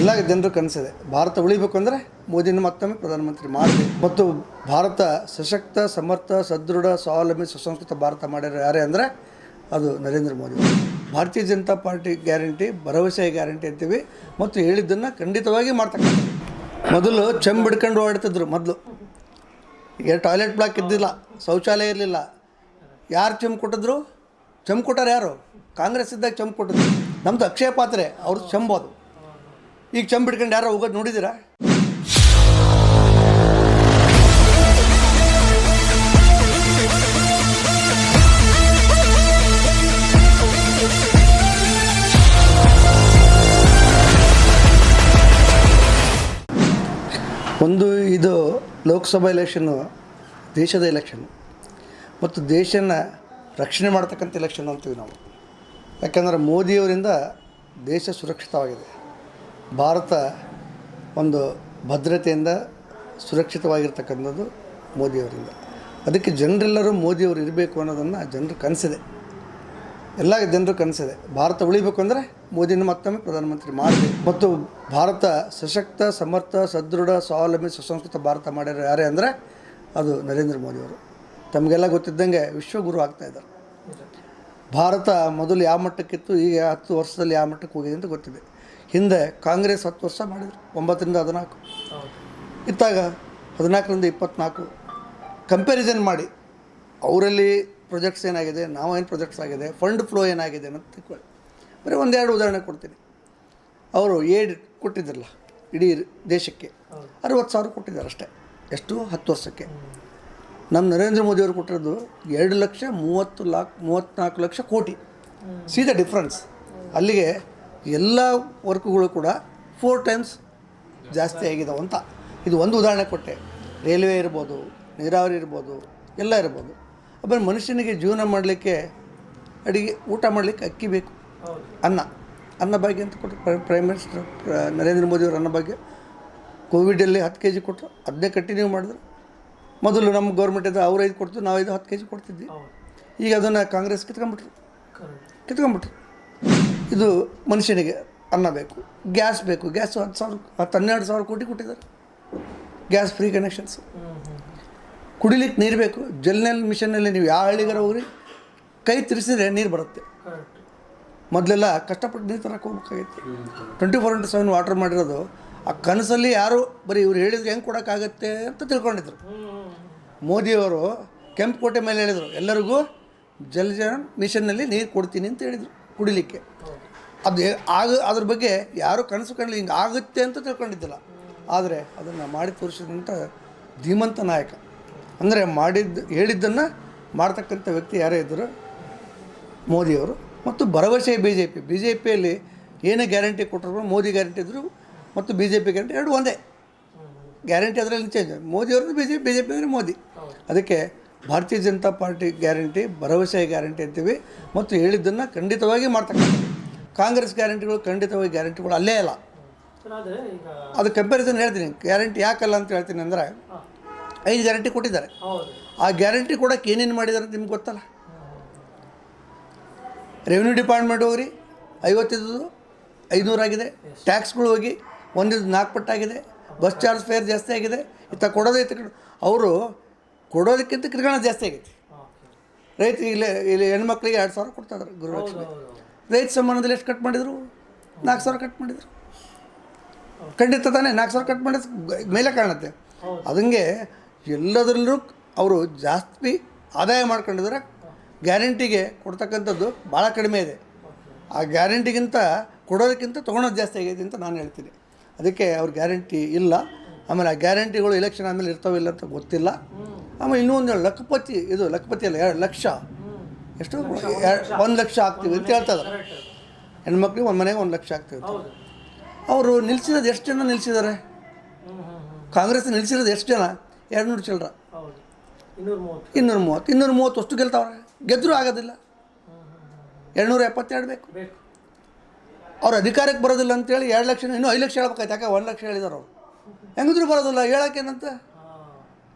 ಎಲ್ಲ ಜನರು ಕನಸಿದೆ. ಭಾರತ ಉಳಿಬೇಕು ಅಂದರೆ ಮೋದಿನ ಮತ್ತೊಮ್ಮೆ ಪ್ರಧಾನಮಂತ್ರಿ ಮಾಡಬೇಕು ಮತ್ತು ಭಾರತ ಸಶಕ್ತ, ಸಮರ್ಥ, ಸದೃಢ, ಸ್ವಾವಲಂಬಿ, ಸುಸಂಸ್ಕೃತ ಭಾರತ ಮಾಡಿರೋ ಯಾರೇ ಅಂದರೆ ಅದು ನರೇಂದ್ರ ಮೋದಿ ಭಾರತೀಯ ಜನತಾ ಪಾರ್ಟಿ ಗ್ಯಾರಂಟಿ ಭರವಸೆಯ ಗ್ಯಾರಂಟಿ ಅಂತೀವಿ. ಮತ್ತು ಹೇಳಿದ್ದನ್ನು ಖಂಡಿತವಾಗಿ ಮಾಡ್ತಕ್ಕಂಥ ಮೊದಲು ಚೆಂಬ್ ಬಿಡ್ಕೊಂಡು ಓಡಾಡ್ತಿದ್ರು ಮೊದಲು. ಈಗ ಟಾಯ್ಲೆಟ್ ಬ್ಲಾಕ್ ಇದ್ದಿಲ್ಲ, ಶೌಚಾಲಯ ಇರಲಿಲ್ಲ. ಯಾರು ಚೆಂಬ್ ಕೊಟ್ಟಿದ್ರು? ಚೆಂಬ್ ಕೊಟ್ಟಾರ ಯಾರು? ಕಾಂಗ್ರೆಸ್ ಇದ್ದಾಗ ಕೊಟ್ಟಿದ್ರು. ನಮ್ಮದು ಅಕ್ಷಯ ಪಾತ್ರೆ, ಅವ್ರದ್ದು ಚೆಂಬು ಅದು. ಈಗ ಚಂಬಿಟ್ಕೊಂಡು ಹಿಡ್ಕೊಂಡು ಯಾರೋ ಹೋಗೋದು ನೋಡಿದ್ದೀರಾ? ಒಂದು ಇದು ಲೋಕಸಭಾ ಎಲೆಕ್ಷನ್ನು ದೇಶದ ಎಲೆಕ್ಷನ್ ಮತ್ತು ದೇಶನ ರಕ್ಷಣೆ ಮಾಡ್ತಕ್ಕಂಥ ಎಲೆಕ್ಷನ್ ಅಂತೀವಿ ನಾವು. ಯಾಕಂದರೆ ಮೋದಿಯವರಿಂದ ದೇಶ ಸುರಕ್ಷಿತವಾಗಿದೆ. ಭಾರತ ಒಂದು ಭದ್ರತೆಯಿಂದ ಸುರಕ್ಷಿತವಾಗಿರ್ತಕ್ಕಂಥದ್ದು ಮೋದಿಯವರಿಂದ. ಅದಕ್ಕೆ ಜನರೆಲ್ಲರೂ ಮೋದಿಯವರು ಇರಬೇಕು ಅನ್ನೋದನ್ನು ಜನರು ಕನಸಿದೆ. ಎಲ್ಲ ಜನರು ಕನಸಿದೆ. ಭಾರತ ಉಳಿಬೇಕು ಅಂದರೆ ಮೋದಿನ ಮತ್ತೊಮ್ಮೆ ಪ್ರಧಾನಮಂತ್ರಿ ಮಾಡಬೇಕು ಮತ್ತು ಭಾರತ ಸಶಕ್ತ, ಸಮರ್ಥ, ಸದೃಢ, ಸ್ವಾವಲಂಬಿ, ಸುಸಂಸ್ಕೃತ ಭಾರತ ಮಾಡಿರೋ ಯಾರೇ ಅಂದರೆ ಅದು ನರೇಂದ್ರ ಮೋದಿಯವರು. ತಮಗೆಲ್ಲ ಗೊತ್ತಿದ್ದಂಗೆ ವಿಶ್ವಗುರು ಆಗ್ತಾ ಇದ್ದಾರೆ. ಭಾರತ ಮೊದಲು ಯಾವ ಮಟ್ಟಕ್ಕಿತ್ತು, ಈಗ ಹತ್ತು ವರ್ಷದಲ್ಲಿ ಯಾವ ಮಟ್ಟಕ್ಕೆ ಹೋಗಿದೆ ಅಂತ ಗೊತ್ತಿದೆ. ಹಿಂದೆ ಕಾಂಗ್ರೆಸ್ ಹತ್ತು ವರ್ಷ ಮಾಡಿದರು, ಒಂಬತ್ತರಿಂದ ಹದಿನಾಲ್ಕು. ಇತ್ತಾಗ ಹದಿನಾಲ್ಕರಿಂದ ಇಪ್ಪತ್ನಾಲ್ಕು. ಕಂಪ್ಯಾರಿಸನ್ ಮಾಡಿ, ಅವರಲ್ಲಿ ಪ್ರೊಜೆಕ್ಟ್ಸ್ ಏನಾಗಿದೆ, ನಾವು ಏನು ಪ್ರೊಜೆಕ್ಟ್ಸ್ ಆಗಿದೆ ಫಂಡ್ ಫ್ಲೋ ಏನಾಗಿದೆ ಅಂತ ತಿಳ್ಕೊಳ್ಳಿ. ಬರೀ ಒಂದೆರಡು ಉದಾಹರಣೆ ಕೊಡ್ತೀನಿ. ಅವರು ಏಡ್ ಕೊಟ್ಟಿದ್ರಲ್ಲ, ಇಡೀ ದೇಶಕ್ಕೆ. ಅರವತ್ತು ಸಾವಿರ ಕೊಟ್ಟಿದ್ದಾರೆ ಅಷ್ಟೇ, ಎಷ್ಟು ಹತ್ತು ವರ್ಷಕ್ಕೆ. ನಮ್ಮ ನರೇಂದ್ರ ಮೋದಿಯವರು ಕೊಟ್ಟಿರೋದು ಎರಡು ಲಕ್ಷ ಮೂವತ್ತು ಲಾಕ್ ಮೂವತ್ತ್ನಾಲ್ಕು ಲಕ್ಷ ಕೋಟಿ. ಸಿ ದ ಡಿಫ್ರೆನ್ಸ್ ಅಲ್ಲಿಗೆ ಎಲ್ಲ ವರ್ಕ್ಗಳು ಕೂಡ ಫೋರ್ ಟೈಮ್ಸ್ ಜಾಸ್ತಿ ಆಗಿದಾವೆ ಅಂತ. ಇದು ಒಂದು ಉದಾಹರಣೆ ಕೊಟ್ಟೆ. ರೈಲ್ವೆ ಇರ್ಬೋದು ನೀರಾವರಿ ಇರ್ಬೋದು ಎಲ್ಲ ಇರ್ಬೋದು. ಆಮೇಲೆ ಮನುಷ್ಯನಿಗೆ ಜೀವನ ಮಾಡಲಿಕ್ಕೆ ಅಡುಗೆ ಊಟ ಮಾಡಲಿಕ್ಕೆ ಅಕ್ಕಿ ಬೇಕು. ಅನ್ನ. ಅನ್ನ ಭಾಗ್ಯ ಅಂತ ಕೊಟ್ಟರು ಪ್ರೈಮ್ ಮಿನಿಸ್ಟರ್ ನರೇಂದ್ರ ಮೋದಿಯವರು ಅನ್ನ ಭಾಗ್ಯ. ಕೋವಿಡಲ್ಲಿ ಹತ್ತು ಕೆ ಜಿ ಕೊಟ್ಟರು ಅದನ್ನೇ ಕಂಟಿನ್ಯೂ ಮಾಡಿದ್ರು. ಮೊದಲು ನಮ್ಮ ಗೌರ್ಮೆಂಟ್ ಇದ್ದರೆ ಅವ್ರು ಐದು ಕೊಡ್ತು ನಾವು ಐದು ಹತ್ತು ಕೆ ಜಿ ಕೊಡ್ತಿದ್ವಿ. ಈಗ ಅದನ್ನು ಕಾಂಗ್ರೆಸ್ ಕಿತ್ಕೊಂಡ್ಬಿಟ್ರು. ಕಿತ್ಕೊಂಡ್ಬಿಟ್ರು. ಇದು ಮನುಷ್ಯನಿಗೆ ಅನ್ನ ಬೇಕು ಗ್ಯಾಸ್ ಬೇಕು. ಗ್ಯಾಸ್ ಹತ್ತು ಸಾವಿರ ಹತ್ತು ಹನ್ನೆರಡು ಸಾವಿರ ಕೋಟಿ ಕೊಟ್ಟಿದ್ದಾರೆ. Gas free connections. ಕುಡಿಲಿಕ್ಕೆ ನೀರು ಬೇಕು ಜಲ್ನಲ್ಲಿ ಮಿಷನ್ನಲ್ಲಿ ನೀವು ಯಾವ ಹಳ್ಳಿಗಾರ ಹೋಗ್ರಿ ಕೈ ತಿರ್ಸಿದ್ರೆ ನೀರು ಬರುತ್ತೆ. ಮೊದಲೆಲ್ಲ ಕಷ್ಟಪಟ್ಟು ನೀರು ತರಕ್ಕೆ ಹೋಗ್ಬೇಕಾಗಿತ್ತು. Twenty four into seven water ಮಾಡಿರೋದು ಆ ಕನಸಲ್ಲಿ ಯಾರು ಬರೀ ಇವ್ರು ಹೇಳಿದ್ರೆ ಹೆಂಗೆ ಕೊಡೋಕ್ಕಾಗತ್ತೆ ಅಂತ ತಿಳ್ಕೊಂಡಿದ್ರು. ಮೋದಿಯವರು ಕೆಂಪುಕೋಟೆ ಮೇಲೆ ಹೇಳಿದರು ಎಲ್ಲರಿಗೂ ಜಲಜೀವನ ಮಿಷನ್ನಲ್ಲಿ ನೀರು ಕೊಡ್ತೀನಿ ಅಂತ ಹೇಳಿದರು ಕುಡಿಲಿಕ್ಕೆ. ಅದು ಆಗ ಅದ್ರ ಬಗ್ಗೆ ಯಾರೂ ಕನಸು ಕಂಡ್ಲಿ ಹಿಂಗೆ ಆಗುತ್ತೆ ಅಂತ ತಿಳ್ಕೊಂಡಿದ್ದಿಲ್ಲ. ಆದರೆ ಅದನ್ನು ಮಾಡಿ ತೋರಿಸಿದಂಥ ಧೀಮಂತ ನಾಯಕ. ಅಂದರೆ ಮಾಡಿದ್ದು, ಹೇಳಿದ್ದನ್ನು ಮಾಡ್ತಕ್ಕಂಥ ವ್ಯಕ್ತಿ ಯಾರೇ ಇದ್ದರು ಮೋದಿಯವರು ಮತ್ತು ಭರವಸೆ B J P B J ಪಿಯಲ್ಲಿ ಏನೇ ಗ್ಯಾರಂಟಿ ಕೊಟ್ಟರು ಮೋದಿ ಗ್ಯಾರಂಟಿ ಇದ್ದರು ಮತ್ತು ಬಿ ಜೆ ಪಿ ಗ್ಯಾರಂಟಿ ಎರಡು ಒಂದೇ. ಗ್ಯಾರಂಟಿ ಅದರಲ್ಲಿ change ಮೋದಿಯವ್ರದ್ದು B J P B J P ಅಂದರೆ ಮೋದಿ. ಅದಕ್ಕೆ ಭಾರತೀಯ ಜನತಾ ಪಾರ್ಟಿ ಗ್ಯಾರಂಟಿ, ಭರವಸೆ ಗ್ಯಾರಂಟಿ ಅಂತೀವಿ ಮತ್ತು ಹೇಳಿದ್ದನ್ನು ಖಂಡಿತವಾಗಿ ಮಾಡ್ತಕ್ಕಂಥದ್ದು. ಕಾಂಗ್ರೆಸ್ ಗ್ಯಾರಂಟಿಗಳು ಖಂಡಿತವಾಗಿ ಗ್ಯಾರಂಟಿಗಳು ಅಲ್ಲೇ ಇಲ್ಲ. ಅದು ಕಂಪ್ಯಾರಿಸನ್ ಹೇಳ್ತೀನಿ. ಗ್ಯಾರಂಟಿ ಯಾಕಲ್ಲ ಅಂತ ಹೇಳ್ತೀನಿ ಅಂದರೆ ಐದು ಗ್ಯಾರಂಟಿ ಕೊಟ್ಟಿದ್ದಾರೆ. ಆ ಗ್ಯಾರಂಟಿ ಕೊಡೋಕೆ ಏನೇನು ಮಾಡಿದ್ದಾರೆ ಅಂತ ನಿಮ್ಗೆ ಗೊತ್ತಲ್ಲ? ರೆವಿನ್ಯೂ ಡಿಪಾರ್ಟ್ಮೆಂಟ್ ಹೋಗ್ರಿ ಐವತ್ತಿದ್ದು ಐದುನೂರಾಗಿದೆ ಟ್ಯಾಕ್ಸ್ಗಳು ಹೋಗಿ ಒಂದಿದ್ದು ನಾಲ್ಕು ಪಟ್ಟಾಗಿದೆ ಬಸ್ ಚಾರ್ಜ್ ಫೇರ್ ಜಾಸ್ತಿ ಆಗಿದೆ. ಇತ್ತ ಕೊಡೋದೇ ಇತ್ತ ಅವರು ಕೊಡೋದಕ್ಕಿಂತ ಕಿರ್ಗಾಣ ಜಾಸ್ತಿ ಆಗೈತಿ ರೈತರಿಗೆ ರೈತ ಇಲ್ಲಿ ಇಲ್ಲಿ ಹೆಣ್ಮಕ್ಳಿಗೆ ಎರಡು ಸಾವಿರ ಕೊಡ್ತಾ ಇದ್ದಾರೆ ಗುರುಲಕ್ಷ್ಮಿ ಹೌದು. ರೈತ ಸಂಬಂಧದಲ್ಲಿ ಎಷ್ಟು ಕಟ್ ಮಾಡಿದರು? ನಾಲ್ಕು ಸಾವಿರ ಕಟ್ ಮಾಡಿದರು. ಖಂಡಿತ ತಾನೇ ನಾಲ್ಕು ಸಾವಿರ ಕಟ್ ಮಾಡಿದ ಮೇಲೆ ಕಾಣುತ್ತೆ. ಅದಂಗೆ ಎಲ್ಲದರಲ್ಲೂ ಅವರು ಜಾಸ್ತಿ ಆದಾಯ ಮಾಡ್ಕೊಂಡಿದ್ರೆ ಗ್ಯಾರಂಟಿಗೆ ಕೊಡ್ತಕ್ಕಂಥದ್ದು ಭಾಳ ಕಡಿಮೆ ಇದೆ. ಆ ಗ್ಯಾರಂಟಿಗಿಂತ ಕೊಡೋದಕ್ಕಿಂತ ತೊಗೊಳೋದು ಜಾಸ್ತಿ ಆಗೈತೆ ಅಂತ ನಾನು ಹೇಳ್ತೀನಿ. ಅದಕ್ಕೆ ಅವ್ರ ಗ್ಯಾರಂಟಿ ಇಲ್ಲ. ಆಮೇಲೆ ಆ ಗ್ಯಾರಂಟಿಗಳು ಎಲೆಕ್ಷನ್ ಆಮೇಲೆ ಇರ್ತಾವಿಲ್ಲ ಅಂತ ಗೊತ್ತಿಲ್ಲ. ಆಮೇಲೆ ಇನ್ನೂ ಒಂದು ಲಖಪತಿ ಇದು ಲಖಪತಿ ಅಲ್ಲ ಎರಡು ಲಕ್ಷ ಎಷ್ಟು? ಒಂದು ಲಕ್ಷ ಆಗ್ತೀವಿ ಅಂತ ಹೇಳ್ತಾರೆ ಹೆಣ್ಮಕ್ಳಿಗೆ ಒಂದು ಮನೆಗೆ ಒಂದು ಲಕ್ಷ ಆಗ್ತೀವಿ ಅವರು ನಿಲ್ಸಿರೋದು ಎಷ್ಟು ಜನ ನಿಲ್ಸಿದ್ದಾರೆ? ಕಾಂಗ್ರೆಸ್ ನಿಲ್ಸಿರೋದು ಎಷ್ಟು ಜನ? ಎರಡು ನೂರು ಚಿಲ್ಲರ ಇನ್ನೂರ ಮೂವತ್ತು. ಇನ್ನೂರ ಮೂವತ್ತು ಅಷ್ಟು ಗೆಲ್ತಾವ್ರೆ? ಗೆದ್ದರೂ ಆಗೋದಿಲ್ಲ. ಎರಡುನೂರ ಎಪ್ಪತ್ತೆರಡು ಬೇಕು. ಅವ್ರು ಅಧಿಕಾರಕ್ಕೆ ಬರೋದಿಲ್ಲ ಅಂತೇಳಿ ಎರಡು ಲಕ್ಷ, ಇನ್ನೂ ಐದು ಲಕ್ಷ ಹೇಳ್ಬೇಕಾಯ್ತು. ಯಾಕೆ ಒಂದು ಲಕ್ಷ ಹೇಳಿದಾರೆ ಅವರು? ಹೆಂಗಿದ್ರು ಬರೋದಿಲ್ಲ. ಹೇಳಕ್ಕೇನಂತ?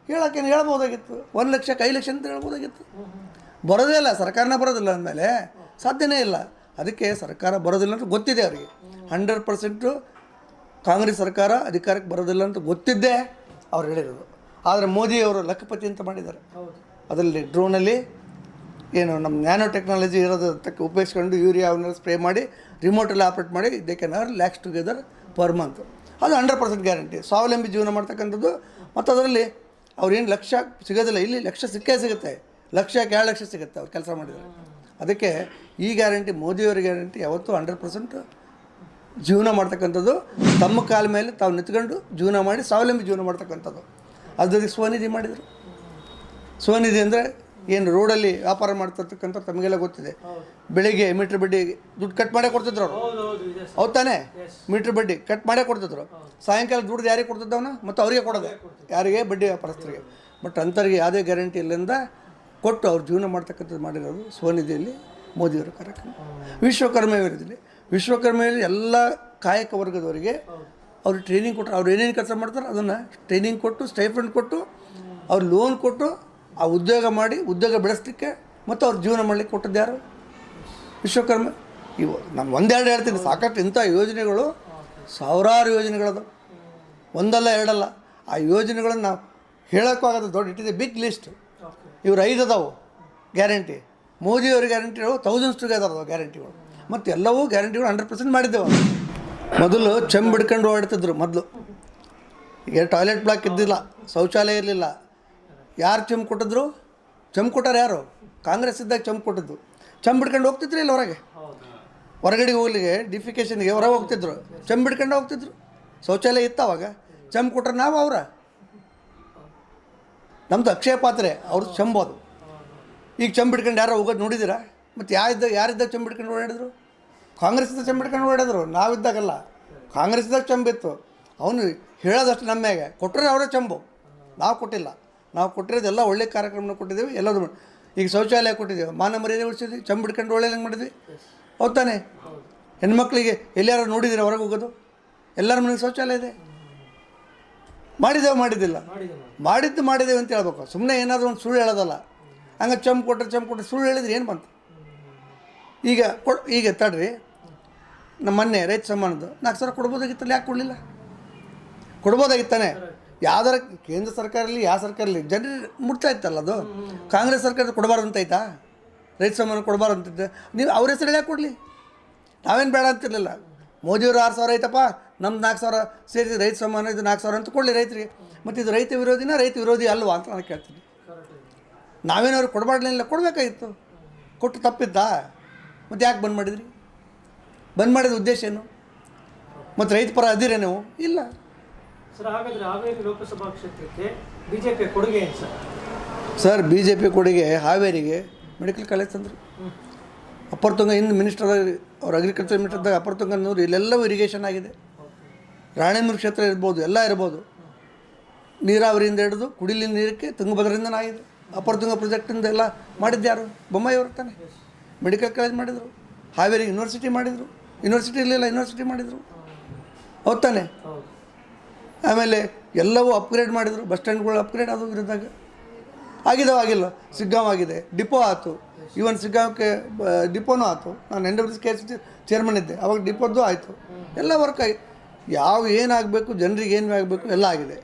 ಹೇಳೋಕ್ಕೇನು ಹೇಳಕ್ಕೇನು ಹೇಳ್ಬೋದಾಗಿತ್ತು? ಒಂದು ಲಕ್ಷಕ್ಕೆ ಐದು ಲಕ್ಷ ಅಂತ ಹೇಳ್ಬೋದಾಗಿತ್ತು? ಬರೋದೇ ಇಲ್ಲ, ಸರ್ಕಾರನೇ ಬರೋದಿಲ್ಲ ಅಂದಮೇಲೆ ಸಾಧ್ಯನೇ ಇಲ್ಲ. ಅದಕ್ಕೆ ಸರ್ಕಾರ ಬರೋದಿಲ್ಲ ಅಂತ ಗೊತ್ತಿದೆ ಅವರಿಗೆ. ಹಂಡ್ರೆಡ್ ಪರ್ಸೆಂಟು ಕಾಂಗ್ರೆಸ್ ಸರ್ಕಾರ ಅಧಿಕಾರಕ್ಕೆ ಬರೋದಿಲ್ಲ ಅಂತ ಗೊತ್ತಿದ್ದೇ ಅವ್ರು ಹೇಳಿರೋದು. ಆದರೆ ಮೋದಿಯವರು ಲಖಪತಿ ಅಂತ ಮಾಡಿದ್ದಾರೆ. ಅದರಲ್ಲಿ ಡ್ರೋನಲ್ಲಿ ಏನು ನಮ್ಮ ನ್ಯಾನೋ ಟೆಕ್ನಾಲಜಿ ಇರೋದಕ್ಕೆ ಉಪಯೋಗಿಸ್ಕೊಂಡು ಯೂರಿಯಾ ಅವನ್ನೆಲ್ಲ ಸ್ಪ್ರೇ ಮಾಡಿ ರಿಮೋಟಲ್ಲಿ ಆಪ್ರೇಟ್ ಮಾಡಿ they can our lakhs together per month ಅದು ಹಂಡ್ರೆಡ್ ಪರ್ಸೆಂಟ್ ಗ್ಯಾರಂಟಿ. ಸ್ವಾವಲಂಬಿ ಜೀವನ ಮಾಡ್ತಕ್ಕಂಥದ್ದು. ಮತ್ತು ಅದರಲ್ಲಿ ಅವ್ರೇನು ಲಕ್ಷ ಸಿಗೋದಿಲ್ಲ. ಇಲ್ಲಿ ಲಕ್ಷ ಸಿಕ್ಕೇ ಸಿಗುತ್ತೆ. ಲಕ್ಷಕ್ಕೆ ಎರಡು ಲಕ್ಷ ಸಿಗುತ್ತೆ ಅವ್ರು ಕೆಲಸ ಮಾಡಿದರೆ. ಅದಕ್ಕೆ ಈ ಗ್ಯಾರಂಟಿ ಮೋದಿಯವರ ಗ್ಯಾರಂಟಿ ಯಾವತ್ತೂ ಹಂಡ್ರೆಡ್ ಪರ್ಸೆಂಟ್ ಜೀವನ ಮಾಡ್ತಕ್ಕಂಥದ್ದು. ತಮ್ಮ ಕಾಲ ಮೇಲೆ ತಾವು ನಿಂತ್ಕೊಂಡು ಜೀವನ ಮಾಡಿ ಸ್ವಾವಲಂಬಿ ಜೀವನ ಮಾಡ್ತಕ್ಕಂಥದ್ದು. ಅದಕ್ಕೆ ಸ್ವನಿಧಿ ಮಾಡಿದರು. ಸ್ವನಿಧಿ ಅಂದರೆ ಏನು ರೋಡಲ್ಲಿ ವ್ಯಾಪಾರ ಮಾಡ್ತಿರ್ತಕ್ಕಂಥ ತಮಗೆಲ್ಲ ಗೊತ್ತಿದೆ. ಬೆಳಿಗ್ಗೆ ಮೀಟ್ರ್ ಬಡ್ಡಿ ದುಡ್ಡು ಕಟ್ ಮಾಡೇ ಕೊಡ್ತಿದ್ರು ಅವರು. ಹೌದ್ ತಾನೇ? ಮೀಟ್ರ್ ಬಡ್ಡಿ ಕಟ್ ಮಾಡೇ ಕೊಡ್ತಿದ್ರು. ಸಾಯಂಕಾಲ ದುಡ್ಡು ಯಾರಿಗೆ ಕೊಡ್ತಿದ್ದವನ? ಮತ್ತು ಅವರಿಗೆ ಕೊಡೋದು. ಯಾರಿಗೆ? ಬಡ್ಡಿ ವ್ಯಾಪಾರಸ್ಥರಿಗೆ. ಬಟ್ ಅಂಥವ್ರಿಗೆ ಯಾವುದೇ ಗ್ಯಾರಂಟಿ ಇಲ್ಲಿಂದ ಕೊಟ್ಟು ಅವ್ರು ಜೀವನ ಮಾಡ್ತಕ್ಕಂಥದ್ದು ಮಾಡಿರೋದು ಸ್ವನಿಧಿಯಲ್ಲಿ ಮೋದಿಯವರ ಕಾರ್ಯಕ್ರಮ. ವಿಶ್ವಕರ್ಮ ಇರೋದಿಲ್ಲ ವಿಶ್ವಕರ್ಮೆಯಲ್ಲಿ ಎಲ್ಲ ಕಾಯಕ ವರ್ಗದವರಿಗೆ ಅವ್ರು ಟ್ರೈನಿಂಗ್ ಕೊಟ್ಟರು ಅವ್ರು ಏನೇನು ಕೆಲಸ ಮಾಡ್ತಾರೆ ಅದನ್ನು ಟ್ರೈನಿಂಗ್ ಕೊಟ್ಟು ಸ್ಟೈಫಂಡ್ ಕೊಟ್ಟು, ಅವ್ರು ಲೋನ್ ಕೊಟ್ಟು, ಆ ಉದ್ಯೋಗ ಮಾಡಿ, ಉದ್ಯೋಗ ಬೆಳೆಸಲಿಕ್ಕೆ ಮತ್ತು ಅವ್ರು ಜೀವನ ಮಾಡಲಿಕ್ಕೆ ಕೊಟ್ಟದ್ದು ಯಾರು? ವಿಶ್ವಕರ್ಮ. ಇವು ನಾನು ಒಂದೆರಡು ಹೇಳ್ತೀನಿ. ಸಾಕಷ್ಟು ಇಂಥ ಯೋಜನೆಗಳು ಸಾವಿರಾರು ಯೋಜನೆಗಳದು ಒಂದಲ್ಲ ಎರಡಲ್ಲ. ಆ ಯೋಜನೆಗಳನ್ನು ನಾವು ಹೇಳೋಕ್ಕೂ ಆಗೋದು ದೊಡ್ಡ ಇಟ್ಟಿದೆ ಬಿಗ್ ಲಿಸ್ಟ್ ಇವ್ರು ಐದು ಅದಾವು ಗ್ಯಾರಂಟಿ ಮೋದಿಯವ್ರ ಗ್ಯಾರಂಟಿಗಳು ತೌಸಂಡ್ಸ್ ಟುಗೆದರ್ ಅದಾವೆ ಗ್ಯಾರಂಟಿಗಳು ಮತ್ತು ಎಲ್ಲವೂ ಗ್ಯಾರಂಟಿಗಳು ಹಂಡ್ರೆಡ್ ಪರ್ಸೆಂಟ್ ಮಾಡಿದ್ದೇವೆ. ಮೊದಲು ಚೆಂಬ್ ಹಿಡ್ಕೊಂಡು ಓಡಾಡ್ತಿದ್ರು, ಮೊದಲು. ಈಗ ಟಾಯ್ಲೆಟ್ ಬ್ಲಾಕ್ ಇದ್ದಿಲ್ಲ, ಶೌಚಾಲಯ ಇರಲಿಲ್ಲ. ಯಾರು ಚೆಂಬು ಕೊಟ್ಟಿದ್ರು? ಚೆಂಬು ಕೊಟ್ಟಾರ ಯಾರು? ಕಾಂಗ್ರೆಸ್ ಇದ್ದಾಗ ಚೆಂಬು ಕೊಟ್ಟಿದ್ದು. ಚೆಂಬ್ ಹಿಡ್ಕೊಂಡು ಹೋಗ್ತಿದ್ರು ಇಲ್ಲ ಹೊರಗೆ? ಹೊರಗಡೆ ಹೋಗ್ಲಿಕ್ಕೆ ಡಿಫಿಕೇಷನ್ಗೆ ಹೊರಗೆ ಹೋಗ್ತಿದ್ರು. ಚೆಂಬ್ ಹಿಡ್ಕೊಂಡು ಹೋಗ್ತಿದ್ರು. ಶೌಚಾಲಯ ಇತ್ತು ಅವಾಗ. ಚೆಂಬು ಕೊಟ್ರೆ ನಾವು ಅವರ. ನಮ್ಮದು ಅಕ್ಷಯ ಪಾತ್ರೆ, ಅವ್ರದ್ದು ಚೆಂಬು ಅದು. ಈಗ ಚಂಬಿಟ್ಕೊಂಡು ಯಾರೋ ಹೋಗೋದು ನೋಡಿದ್ದೀರಾ? ಮತ್ತು ಯಾರಿದ್ದ ಯಾರಿದ್ದ ಚೆಂಬು ಹಿಡ್ಕೊಂಡು ಓಡಾಡಿದ್ರು? ಕಾಂಗ್ರೆಸ್ಸಿಂದ ಚಂಬಿಟ್ಕೊಂಡು ಓಡಾಡಿದ್ರು, ನಾವಿದ್ದಾಗಲ್ಲ. ಕಾಂಗ್ರೆಸ್ದಾಗ ಚಂಬಿತ್ತು ಅವನು ಹೇಳೋದಷ್ಟು ನಮ್ಮ ಮ್ಯಾಗೆ ಕೊಟ್ಟರೆ ಅವರೇ ಚಂಬು. ನಾವು ಕೊಟ್ಟಿಲ್ಲ. ನಾವು ಕೊಟ್ಟಿರೋದೆಲ್ಲ ಒಳ್ಳೆ ಕಾರ್ಯಕ್ರಮನ ಕೊಟ್ಟಿದ್ದೀವಿ, ಎಲ್ಲದು ಈಗ ಶೌಚಾಲಯ ಕೊಟ್ಟಿದ್ದೀವಿ. ಮಾನ ಮರ್ಯಾದೆ ಉಳಿಸಿದ್ವಿ. ಚೆಂಬು ಹಿಡ್ಕೊಂಡು ಒಳ್ಳೆ ಮಾಡಿದ್ವಿ? ಹೌದಾನೆ ಹೆಣ್ಮಕ್ಳಿಗೆ ಎಲ್ಲಾರು ನೋಡಿದ್ದೀರಾ ಹೊರಗೆ ಹೋಗೋದು? ಎಲ್ಲರ ಮನೆಗೆ ಶೌಚಾಲಯ ಇದೆ. ಮಾಡಿದ್ದೇವೆ ಮಾಡಿದ್ದಿಲ್ಲ. ಮಾಡಿದೆ ಮಾಡಿ ಮಾಡಿದ್ದು ಮಾಡಿದ್ದೇವೆ ಅಂತ ಹೇಳ್ಬೇಕು. ಸುಮ್ಮನೆ ಏನಾದರೂ ಒಂದು ಸುಳ್ಳು ಹೇಳೋದಲ್ಲ. ಹಂಗೆ ಚಮ್ ಕೊಟ್ಟರೆ ಚಮ್ ಕೊಟ್ಟರೆ ಸುಳ್ಳು ಹೇಳಿದ್ರೆ ಏನು ಬಂತು? ಈಗ ಕೊ ಈಗ ತಡ್ರಿ ನಮ್ಮ ಮೊನ್ನೆ ರೈತ ಸಮ್ಮಾನದ್ದು ನಾಲ್ಕು ಸಾವಿರ ಕೊಡ್ಬೋದಾಗಿತ್ತಲ್ಲ ಯಾಕೆ ಕೊಡಲಿಲ್ಲ? ಕೊಡ್ಬೋದಾಗಿತ್ತಾನೆ. ಯಾವ್ದಾರ ಕೇಂದ್ರ ಸರ್ಕಾರಲ್ಲಿ ಯಾವ ಸರ್ಕಾರಲ್ಲಿ ಜನರಿಗೆ ಮುಟ್ತಾ ಇತ್ತಲ್ಲ ಅದು? ಕಾಂಗ್ರೆಸ್ ಸರ್ಕಾರ ಕೊಡಬಾರ್ದು ಅಂತ ಆಯ್ತಾ? ರೈತ ಸಮ್ಮಾನ ಕೊಡಬಾರ್ದು ಅಂತಿದ್ದೆ ನೀವು ಅವ್ರ ಹೆಸರು ಯಾಕೆ ಕೊಡಲಿ? ನಾವೇನು ಬೇಡ ಅಂತಿರಲಿಲ್ಲ. ಮೋದಿಯವರು ಆರು ಸಾವಿರ ಐತಪ್ಪ ನಮ್ದು ನಾಲ್ಕು ಸಾವಿರ ಸೇರಿಸಿ ರೈತ ಸಮಾನ ಇದು ನಾಲ್ಕು ಸಾವಿರ ಅಂತ ಕೊಡಲಿ ರೈತರಿಗೆ. ಮತ್ತು ಇದು ರೈತ ವಿರೋಧಿನ ರೈತ ವಿರೋಧಿ ಅಲ್ವಾ ಅಂತ ನಾನು ಕೇಳ್ತೀನಿ. ನಾವೇನಾದ್ರು ಕೊಡಬಾರ್ಲಿಲ್ಲ ಕೊಡಬೇಕಾಗಿತ್ತು. ಕೊಟ್ಟು ತಪ್ಪಿದ್ದಾ? ಮತ್ತು ಯಾಕೆ ಬಂದ್ ಮಾಡಿದ್ರಿ? ಬಂದ್ ಮಾಡಿದ ಉದ್ದೇಶ ಏನು? ಮತ್ತು ರೈತ ಪರ ಅದಿರೇ ನೀವು? ಇಲ್ಲ. ಸರ್ ಹಾಗಾದ್ರೆ ಹಾವೇರಿ ಲೋಕಸಭಾ ಕ್ಷೇತ್ರಕ್ಕೆ ಬಿಜೆಪಿಯ ಕೊಡುಗೆ ಏನು sir? Sir B J P ಕೊಡುಗೆ ಹಾವೇರಿಗೆ ಮೆಡಿಕಲ್ ಕಾಲೇಜ್ ತಂದರು. ಅಪ್ಪರ್ತುಂಗ ಇನ್ನು ಮಿನಿಸ್ಟರ್ ಅವ್ರು ಅಗ್ರಿಕಲ್ಚರ್ ಮಿನಿಸ್ಟರ್ದಾಗ ಅಪ್ಪರ್ತುಂಗನೂರು ಇಲ್ಲೆಲ್ಲವೂ ಇರಿಗೇಷನ್ ಆಗಿದೆ. ರಾಣೇಮೂರು ಕ್ಷೇತ್ರ ಇರ್ಬೋದು, ಎಲ್ಲ ಇರ್ಬೋದು. ನೀರಾವರಿಯಿಂದ ಹಿಡಿದು ಕುಡಿಲಿನ ನೀರಕ್ಕೆ ತುಂಗಭದ್ರಿಂದ ಆಗಿದೆ ಅಪರ ತುಂಗ ಪ್ರಾಜೆಕ್ಟಿಂದ ಎಲ್ಲ ಮಾಡಿದ್ದು ಯಾರು? ಬೊಮ್ಮಾಯಿ ಅವರು ತಾನೆ. ಮೆಡಿಕಲ್ ಕಾಲೇಜ್ ಮಾಡಿದರು, ಹಾವೇರಿ ಯೂನಿವರ್ಸಿಟಿ ಮಾಡಿದರು, ಯೂನಿವರ್ಸಿಟಿ ಇರಲಿಲ್ಲ, ಯೂನಿವರ್ಸಿಟಿ ಮಾಡಿದರು. ಹೌದು ತಾನೆ? ಆಮೇಲೆ ಎಲ್ಲವೂ ಅಪ್ಗ್ರೇಡ್ ಮಾಡಿದರು, ಬಸ್ ಸ್ಟ್ಯಾಂಡ್ಗಳು ಅಪ್ಗ್ರೇಡ್ ಅದು ಇರಿದಾಗ ಆಗಿದಾವ ಆಗಿಲ್ಲ. ಸಿಗ್ಗಾಂವ್ ಆಗಿದೆ, ಡಿಪೋ ಆಯಿತು ಈವನ್ ಸಿಗ್ಗಾಂವಕ್ಕೆ ಬ- ಡಿಪೋನೂ ಆಯಿತು ನಾನು ಎನ್ ಡಬ್ಲ್ಯೂ ಕೆ ಚೇರ್ಮನ್ ಇದ್ದೆ, ಅವಾಗ ಡಿಪೋದ್ದು ಆಯಿತು. ಎಲ್ಲ ವರ್ಕ್ ಆಗಿ ಯಾವ ಏನಾಗಬೇಕು, ಜನರಿಗೆ ಏನು ಆಗಬೇಕು, ಎಲ್ಲ ಆಗಿದೆ.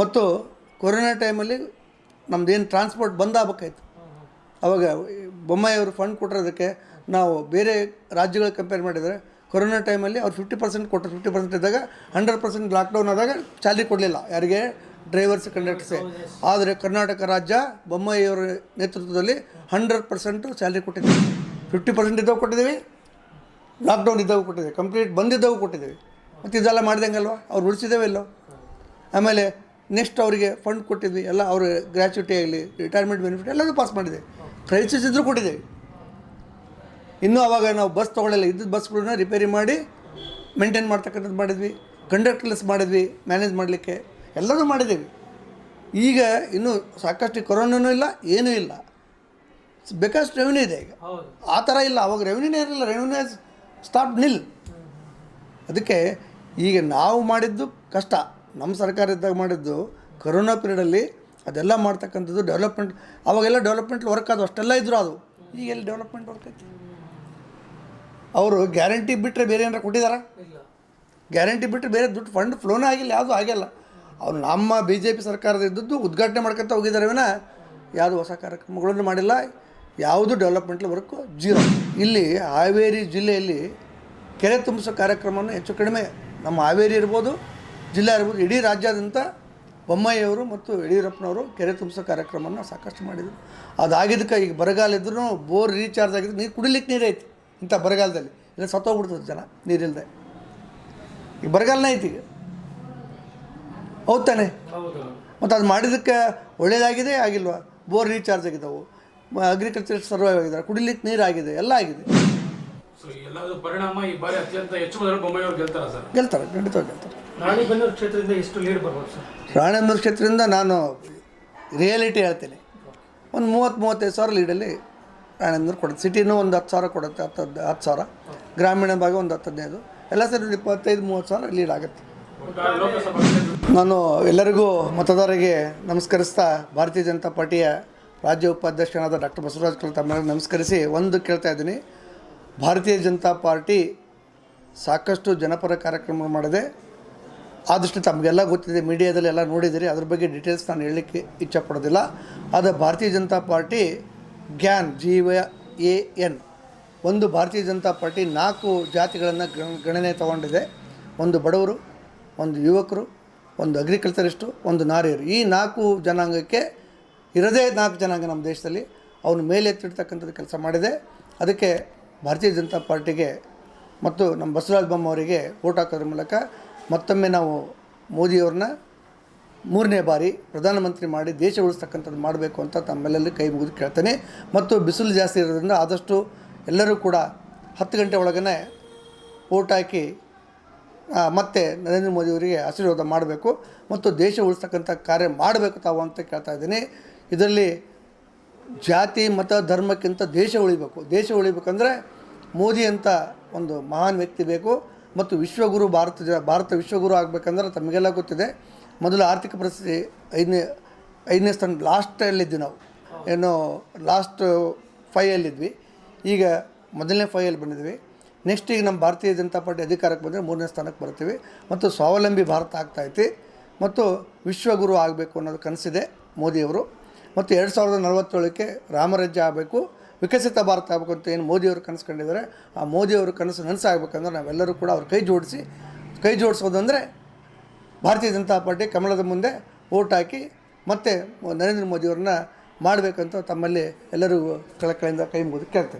ಮತ್ತು ಕೊರೋನಾ ಟೈಮಲ್ಲಿ ನಮ್ಮದೇನು ಟ್ರಾನ್ಸ್ಪೋರ್ಟ್ ಬಂದಾಗಬೇಕಾಯ್ತು ಅವಾಗ ಬೊಮ್ಮಾಯಿಯವರು ಫಂಡ್ ಕೊಟ್ಟಿರೋದಕ್ಕೆ ನಾವು ಬೇರೆ ರಾಜ್ಯಗಳ ಕಂಪೇರ್ ಮಾಡಿದರೆ ಕೊರೋನಾ ಟೈಮಲ್ಲಿ ಅವ್ರು ಫಿಫ್ಟಿ ಪರ್ಸೆಂಟ್ ಕೊಟ್ಟರು. ಫಿಫ್ಟಿ ಪರ್ಸೆಂಟ್ ಇದ್ದಾಗ ಹಂಡ್ರೆಡ್ ಪರ್ಸೆಂಟ್ ಲಾಕ್ಡೌನ್ ಆದಾಗ ಚಾಲಿ ಕೊಡಲಿಲ್ಲ. ಯಾರಿಗೆ? ಡ್ರೈವರ್ಸ್ ಕಂಡಕ್ಟರ್ಸೇ ಆದರೆ ಕರ್ನಾಟಕ ರಾಜ್ಯ ಬೊಮ್ಮಾಯಿಯವರ ನೇತೃತ್ವದಲ್ಲಿ ಹಂಡ್ರೆಡ್ ಪರ್ಸೆಂಟು ಸ್ಯಾಲ್ರಿ ಕೊಟ್ಟಿದ್ದೀವಿ ಫಿಫ್ಟಿ ಪರ್ಸೆಂಟ್ ಇದ್ದಾಗ ಕೊಟ್ಟಿದ್ದೀವಿ. ಲಾಕ್ಡೌನ್ ಇದ್ದಾಗ ಕೊಟ್ಟಿದ್ದೀವಿ. ಕಂಪ್ಲೀಟ್ ಬಂದಿದ್ದಾಗ ಕೊಟ್ಟಿದ್ದೀವಿ. ಮತ್ತು ಇದೆಲ್ಲ ಮಾಡಿದಂಗಲ್ವ? ಅವ್ರು ಉಳಿಸಿದ್ದೇವೆ ಇಲ್ಲೋ? ಆಮೇಲೆ ನೆಕ್ಸ್ಟ್ ಅವರಿಗೆ ಫಂಡ್ ಕೊಟ್ಟಿದ್ವಿ. ಎಲ್ಲ ಅವ್ರ ಗ್ರ್ಯಾಚುಟಿ ಆಗಲಿ ರಿಟೈರ್ಮೆಂಟ್ ಬೆನಿಫಿಟ್ ಎಲ್ಲದೂ ಪಾಸ್ ಮಾಡಿದೆ. ಕ್ರೈಸಿಸ್ ಇದ್ದರೂ ಕೊಟ್ಟಿದ್ದೀವಿ ಇನ್ನೂ ಅವಾಗ ನಾವು ಬಸ್ ತೊಗೊಳ್ಳಿಲ್ಲ ಇದ್ದಿದ್ದ ಬಸ್ಗಳನ್ನ ರಿಪೇರಿ ಮಾಡಿ ಮೇಂಟೈನ್ ಮಾಡ್ತಕ್ಕಂಥದ್ದು ಮಾಡಿದ್ವಿ. ಕಂಡಕ್ಟರ್ಲೆಸ್ ಮಾಡಿದ್ವಿ ಮ್ಯಾನೇಜ್ ಮಾಡಲಿಕ್ಕೆ. ಎಲ್ಲದೂ ಮಾಡಿದ್ದೀವಿ. ಈಗ ಇನ್ನೂ ಸಾಕಷ್ಟು ಕೊರೋನಾನೂ ಇಲ್ಲ ಏನೂ ಇಲ್ಲ. ಬೇಕಾದಷ್ಟು ರೆವಿನ್ಯೂ ಇದೆ ಈಗ. ಆ ಥರ ಇಲ್ಲ. ಅವಾಗ ರೆವಿನ್ಯೂನೇ ಇರಲಿಲ್ಲ. Revenue stop nil. ಅದಕ್ಕೆ ಈಗ ನಾವು ಮಾಡಿದ್ದು ಕಷ್ಟ. ನಮ್ಮ ಸರ್ಕಾರ ಇದ್ದಾಗ ಮಾಡಿದ್ದು ಕೊರೋನಾ ಪೀರಿಯಡಲ್ಲಿ ಅದೆಲ್ಲ ಮಾಡ್ತಕ್ಕಂಥದ್ದು ಡೆವಲಪ್ಮೆಂಟ್ ಅವಾಗೆಲ್ಲ ಡೆವಲಪ್ಮೆಂಟ್ ವರ್ಕ್ ಅದು ಅಷ್ಟೆಲ್ಲ ಇದ್ರು ಅದು. ಈಗ ಎಲ್ಲಿ ಡೆವಲಪ್ಮೆಂಟ್ ವರ್ಕ್ ಐತಿ ಅವರು ಗ್ಯಾರಂಟಿ ಬಿಟ್ಟರೆ ಬೇರೆ ಏನಾರ ಕೊಟ್ಟಿದಾರ? ಗ್ಯಾರಂಟಿ ಬಿಟ್ಟರೆ ಬೇರೆ ದುಡ್ಡು ಫಂಡ್ ಫ್ಲೋನೇ ಆಗಿಲ್ಲ ಯಾವುದೂ ಆಗಿಲ್ಲ. ಅವ್ರು ನಮ್ಮ ಬಿ ಜೆ ಪಿ ಸರ್ಕಾರದ ಇದ್ದದ್ದು ಉದ್ಘಾಟನೆ ಮಾಡ್ಕೊತ ಹೋಗಿದ್ದಾರೆ ವಿನ. ಯಾವುದು ಹೊಸ ಕಾರ್ಯಕ್ರಮಗಳನ್ನು ಮಾಡಿಲ್ಲ. ಯಾವುದು ಡೆವಲಪ್ಮೆಂಟ್ ವರ್ಕು ಜೀರೋ ಇಲ್ಲಿ ಹಾವೇರಿ ಜಿಲ್ಲೆಯಲ್ಲಿ ಕೆರೆ ತುಂಬಿಸೋ ಕಾರ್ಯಕ್ರಮವನ್ನು ಹೆಚ್ಚು ಕಡಿಮೆ ನಮ್ಮ ಹಾವೇರಿ ಇರ್ಬೋದು ಜಿಲ್ಲೆ ಇರ್ಬೋದು ಇಡೀ ರಾಜ್ಯಾದ್ಯಂತ ಬೊಮ್ಮಯ್ಯವರು ಮತ್ತು ಯಡಿಯೂರಪ್ಪನವರು ಕೆರೆ ತುಂಬಿಸೋ ಕಾರ್ಯಕ್ರಮವನ್ನು ಸಾಕಷ್ಟು ಮಾಡಿದರು. ಅದಾಗಿದ್ದಕ್ಕೆ ಈಗ ಬರಗಾಲ ಇದ್ರೂ ಬೋರ್ ರೀಚಾರ್ಜ್ ಆಗಿದ್ರು ನೀರು ಕುಡಿಲಿಕ್ಕೆ ನೀರೈತಿ ಐತಿ ಇಂಥ ಬರಗಾಲದಲ್ಲಿ. ಇಲ್ಲ ಸತ್ತೋಗ್ಬಿಡ್ತದೆ ಜನ ನೀರಿಲ್ಲದೆ ಈಗ ಬರಗಾಲನೇ ಐತಿ ಈಗ. ಹೌದು ತಾನೆ? ಮತ್ತು ಅದು ಮಾಡಿದ್ದಕ್ಕೆ ಒಳ್ಳೇದಾಗಿದೆ ಆಗಿಲ್ವಾ? ಬೋರ್ ರೀಚಾರ್ಜ್ ಆಗಿದ್ದಾವೆ. ಅಗ್ರಿಕಲ್ಚರ್ ಸರ್ವೈವ್ ಆಗಿದ್ದಾರೆ ಕುಡಿಲಿಕ್ಕೆ ನೀರಾಗಿದೆ ಆಗಿದೆ ಎಲ್ಲ ಆಗಿದೆ. ಪರಿಣಾಮ ಈ ಬಾರಿ ಅತ್ಯಂತ ಹೆಚ್ಚು ಮೊದಲು ಬೊಮ್ಮಾಯಿ ಅವ್ರು ಗೆಲ್ತಾರ ಸರ್. ಗೆಲ್ತಾರೆ ಖಂಡಿತವಾಗಿ ಗೆಲ್ತಾರೆ ರಾಣಿಬೆನ್ನೂರು ಕ್ಷೇತ್ರದಿಂದ ಎಷ್ಟು ಲೀಡ್ ಬರ್ಬೋದು ಸರ್? ರಾಣೆಬೆನ್ನೂರು ಕ್ಷೇತ್ರದಿಂದ ನಾನು ರಿಯಾಲಿಟಿ ಹೇಳ್ತೀನಿ. ಒಂದು ಮೂವತ್ತು ಮೂವತ್ತೈದು ಸಾವಿರ ಲೀಡಲ್ಲಿ ರಾಣೆಬೆನ್ನೂರು ಕೊಡುತ್ತೆ. ಸಿಟಿನೂ ಒಂದು ಹತ್ತು ಸಾವಿರ ಕೊಡುತ್ತೆ ಹತ್ತು ಹತ್ತು ಹತ್ತು ಸಾವಿರ. ಗ್ರಾಮೀಣ ಭಾಗ ಒಂದು ಹತ್ತು ಹದಿನೈದು. ಎಲ್ಲ ಸೇರಿ ಒಂದು ಇಪ್ಪತ್ತೈದು ಮೂವತ್ತು ಸಾವಿರ ಲೀಡ್ ಆಗುತ್ತೆ. ನಾನು ಎಲ್ಲರಿಗೂ ಮತದಾರರಿಗೆ ನಮಸ್ಕರಿಸ್ತಾ ಭಾರತೀಯ ಜನತಾ ಪಾರ್ಟಿಯ ರಾಜ್ಯ ಉಪಾಧ್ಯಕ್ಷನಾದ ಡಾಕ್ಟರ್ ಬಸವರಾಜ್ ಕಲ್ ತಮ್ಮ ನಮಸ್ಕರಿಸಿ ಒಂದು ಕೇಳ್ತಾ ಇದ್ದೀನಿ. ಭಾರತೀಯ ಜನತಾ ಪಾರ್ಟಿ ಸಾಕಷ್ಟು ಜನಪರ ಕಾರ್ಯಕ್ರಮ ಮಾಡಿದೆ. ಆದಷ್ಟು ತಮಗೆಲ್ಲ ಗೊತ್ತಿದೆ, ಮೀಡಿಯಾದಲ್ಲಿ ಎಲ್ಲ ನೋಡಿದ್ದೀರಿ ಅದ್ರ ಬಗ್ಗೆ ಡೀಟೇಲ್ಸ್ ನಾನು ಹೇಳಲಿಕ್ಕೆ ಇಚ್ಛಪಡೋದಿಲ್ಲ. ಆದರೆ Bharatiya Janata party Gyan G A N ಒಂದು ಭಾರತೀಯ ಜನತಾ ಪಾರ್ಟಿ ನಾಲ್ಕು ಜಾತಿಗಳನ್ನು ಗಣನೆ ತಗೊಂಡಿದೆ. ಒಂದು ಬಡವರು, ಒಂದು ಯುವಕರು, ಒಂದು ಅಗ್ರಿಕಲ್ಚರಿಸ್ಟು ಒಂದು ನಾರಿಯರು. ಈ ನಾಲ್ಕು ಜನಾಂಗಕ್ಕೆ ಇರದೇ ನಾಲ್ಕು ಜನಾಂಗ ನಮ್ಮ ದೇಶದಲ್ಲಿ. ಅವನು ಮೇಲೆತ್ತಿಡ್ತಕ್ಕಂಥದ್ದು ಕೆಲಸ ಮಾಡಿದೆ. ಅದಕ್ಕೆ ಭಾರತೀಯ ಜನತಾ ಪಾರ್ಟಿಗೆ ಮತ್ತು ನಮ್ಮ ಬಸವರಾಜ ಬೊಮ್ಮಾವರಿಗೆ ಓಟ್ ಹಾಕೋದ್ರ ಮೂಲಕ ಮತ್ತೊಮ್ಮೆ ನಾವು ಮೋದಿಯವ್ರನ್ನ ಮೂರನೇ ಬಾರಿ ಪ್ರಧಾನಮಂತ್ರಿ ಮಾಡಿ ದೇಶ ಉಳಿಸ್ತಕ್ಕಂಥದ್ದು ಮಾಡಬೇಕು ಅಂತ ತಮ್ಮೆಲ್ಲಲ್ಲಿ ಕೈ ಮುಗಿದು ಕೇಳ್ತೇನೆ. ಮತ್ತು ಬಿಸಿಲು ಜಾಸ್ತಿ ಇರೋದ್ರಿಂದ ಆದಷ್ಟು ಎಲ್ಲರೂ ಕೂಡ ಹತ್ತು ಗಂಟೆ ಒಳಗೇ ಓಟ್ ಹಾಕಿ ಮತ್ತೆ ನರೇಂದ್ರ ಮೋದಿಯವರಿಗೆ ಆಶೀರ್ವಾದ ಮಾಡಬೇಕು ಮತ್ತು ದೇಶ ಉಳಿಸ್ತಕ್ಕಂಥ ಕಾರ್ಯ ಮಾಡಬೇಕು ತಾವು ಅಂತ ಕೇಳ್ತಾ ಇದ್ದೀನಿ. ಇದರಲ್ಲಿ ಜಾತಿ, ಮತ, ಧರ್ಮಕ್ಕಿಂತ ದೇಶ ಉಳಿಬೇಕು. ದೇಶ ಉಳಿಬೇಕಂದ್ರೆ ಮೋದಿ ಅಂತ ಒಂದು ಮಹಾನ್ ವ್ಯಕ್ತಿ ಬೇಕು ಮತ್ತು ವಿಶ್ವಗುರು ಭಾರತ ಜ, ಭಾರತ ವಿಶ್ವಗುರು ಆಗಬೇಕಂದ್ರೆ ತಮಗೆಲ್ಲ ಗೊತ್ತಿದೆ. ಮೊದಲು ಆರ್ಥಿಕ ಪರಿಸ್ಥಿತಿ ಐದನೇ ಐದನೇ ಸ್ಥಾನ ಲಾಸ್ಟಲ್ಲಿದ್ವಿ ನಾವು. ಏನು ಲಾಸ್ಟ್ ಫೈಯಲ್ಲಿದ್ವಿ ಈಗ ಮೊದಲನೇ ಫೈಯಲ್ಲಿ ಬಂದಿದ್ವಿ ನೆಕ್ಸ್ಟ್ ಈಗ ನಮ್ಮ ಭಾರತೀಯ ಜನತಾ ಪಾರ್ಟಿ ಅಧಿಕಾರಕ್ಕೆ ಬಂದರೆ ಮೂರನೇ ಸ್ಥಾನಕ್ಕೆ ಬರ್ತೀವಿ ಮತ್ತು ಸ್ವಾವಲಂಬಿ ಭಾರತ ಆಗ್ತಾೈತಿ ಮತ್ತು ವಿಶ್ವಗುರು ಆಗಬೇಕು ಅನ್ನೋದು ಕನಸಿದೆ ಮೋದಿಯವರು. ಮತ್ತು ಎರಡು ಸಾವಿರದ ನಲವತ್ತೇಳಕ್ಕೆ ರಾಮರಾಜ್ಯ ಆಗಬೇಕು, ವಿಕಸಿತ ಭಾರತ ಆಗಬೇಕು ಅಂತ ಏನು ಮೋದಿಯವರು ಕನಸು ಕಂಡಿದ್ದಾರೆ. ಆ ಮೋದಿಯವರು ಕನಸು ನನಸಾಗಬೇಕಂದ್ರೆ ನಾವೆಲ್ಲರೂ ಕೂಡ ಅವ್ರ ಕೈ ಜೋಡಿಸಿ, ಕೈ ಜೋಡಿಸೋದಂದರೆ ಭಾರತೀಯ ಜನತಾ ಪಾರ್ಟಿ ಕಮಲದ ಮುಂದೆ ಓಟ್ ಹಾಕಿ ಮತ್ತೆ ನರೇಂದ್ರ ಮೋದಿಯವ್ರನ್ನ ಮಾಡಬೇಕಂತ ತಮ್ಮಲ್ಲಿ ಎಲ್ಲರಿಗೂ ಕಳಕಳಿಯಿಂದ ಕೈ ಮುಗಿದು ಕೇಳ್ತೇನೆ